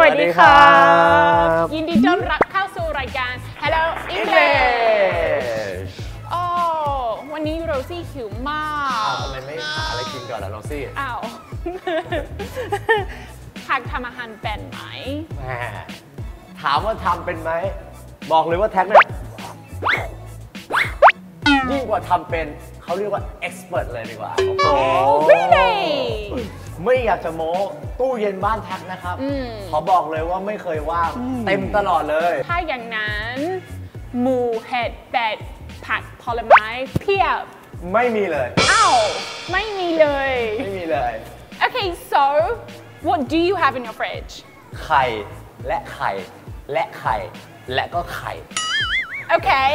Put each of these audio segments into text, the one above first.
วัสดีครัสวัสดีครับบยินดีต้อนรับเข้าสู่รายการ Hello English โอ้วันนี้โรซี่หิวมากอ้าวทำไมไม่หาอะไรกินก่อนล่ะน้องซี่อ้าวทักทำอาหารเป็นไหมแหม ถามว่าทำเป็นไหม บอกเลยว่าแท็กเนี่ยยิ่งกว่าทำเป็น เขาเรียกว่า expert เลยดีกว่า โอ้ really ไม่อยากจะโม้ตู้เย็นบ้านแท็กนะครับ อืม ขอบอกเลยว่าไม่เคยว่างเต็มตลอดเลย ถ้าอย่างนั้น หมูเห็ดเป็ดผักผลไม้เพียบ ไม่มีเลย อ้าว ไม่มีเลย ไม่มีเลย Okay so what do you have in your fridge ไข่และไข่ และไข่ และก็ไข่ Okay.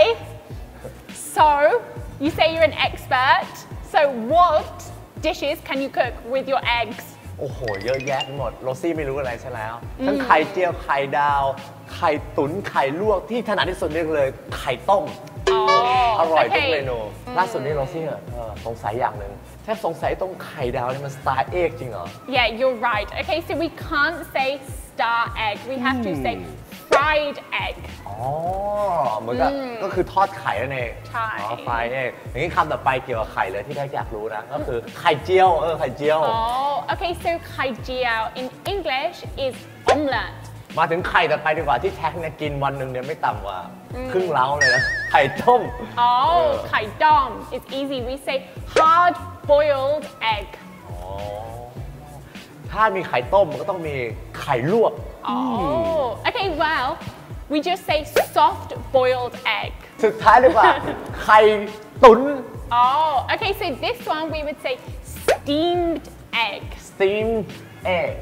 So, you say you're an expert. So, what dishes can you cook with your eggs? โอ้โห เยอะแยะไปหมด โรซี่ไม่รู้อะไรใช่แล้ว ทั้งไข่เจียว ไข่ดาว ไข่ตุ๋น ไข่ลวก ที่ถนัดที่สุดนี่เลย ไข่ต้ม Oh, อร่อยทุก okay. เมนู ล่าสุดนี้โรซี่เออสงสัยอย่างหนึ่งแทบสงสัยตรงไข่ดาวนี่มันสไตล์เอกจริงเหรอ Yeah, you're right. Okay, so we can't say star egg. We have to say fried egg. อ๋อเหมือนกับก็คือทอดไข่นั่นเองใช่อ๋อไฟเองอย่างนี้คำต่อไปเกี่ยวกับไข่เลยที่ได้อยากรู้นะ ก็คือไข่เจียว เออ ไข่เจียว Oh, okay, so kai jiao in English is omelette. มาถึงไข่ต่อไปดีกว่าที่แท็กเนี่ยกินวันหนึ่งเนี่ยไม่ต่ำกว่า ครึ่งเล้าเลยนะ ไข่ต้ม Oh, kai dom. It's easy. We say hard boiled egg. อ๋อถ้ามีไข่ต้มมันก็ต้องมีไข่ลวก Oh, okay, well, we just say soft boiled egg. สุดท้ายดีกว่า ไข่ตุ๋น Oh, okay, so this one we would say steamed egg. สตีมเอก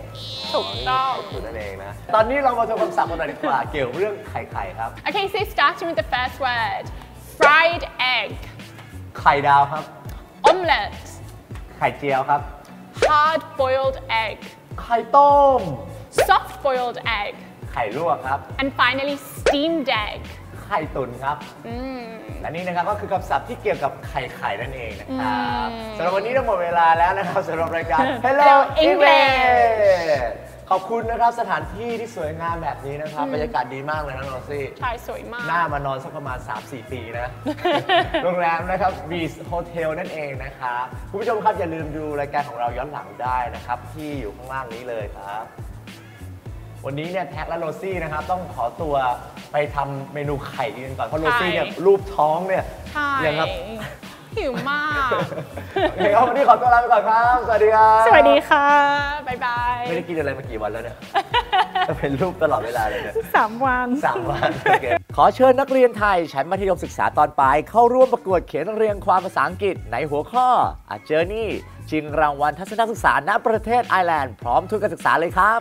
ถูกต้องตุ๋นนั่นเองนะ ตอนนี้เรามาทำคำศัพท์กันหน่อยดีกว่า เกี่ยวกับเรื่องไข่ไข่ครับ Okay, so starting with the first word fried egg, ไข่ดาวครับ omelette, ไข่เจียวครับ hard boiled egg, ไข่ต้ม soft boiled egg, ไข่ลวกครับ and finally steamed egg. ไข่ตุ๋นครับและนี่นะครับก็คือคำศัพท์ที่เกี่ยวกับไข่ไข่นั่นเองนะครับสำหรับวันนี้เราหมดเวลาแล้วนะครับสำหรับรายการ Hello Hello English ข อบคุณนะครับสถานที่ที่สวยงามแบบนี้นะครับบรรยากาศดีมากเลยนะโรซี่ใช่สวยมาก หน้ามานอนสักประมาณ 3-4 ปีนะ โรงแรมนะครับ Beach Hotel นั่นเองนะครับคุณผู้ชมครับอย่าลืมดูรายการของเราย้อนหลังได้นะครับ ที่อยู่ข้างล่างนี้เลยครับ วันนี้เนี่ยแท็กและโรซี่นะครับ ต้องขอตัวไปทำเมนูไข่กันก่อนเพราะโรซี่เนี่ยใช่รูปท้องเนี่ยใช่ยังครับ หิวมาก โอเคครับวันนี้ขอตัวลาไปก่อนครับ สวัสดีครับสวัสดีค่ะ บ๊ายบาย ไม่ได้กินอะไรมากี่วันแล้วเนี่ย เป็นรูปตลอดเวลาเลยเนี่ยสามวัน สามวันโอเคขอเชิญนักเรียนไทยชั้นมัธยมศึกษาตอนปลายเข้าร่วมประกวดเขียนเรียงความภาษาอังกฤษในหัวข้อ A Journey ชิงรางวัลทัศนศึกษาณประเทศไอร์แลนด์พร้อมทุนการศึกษาเลยครับ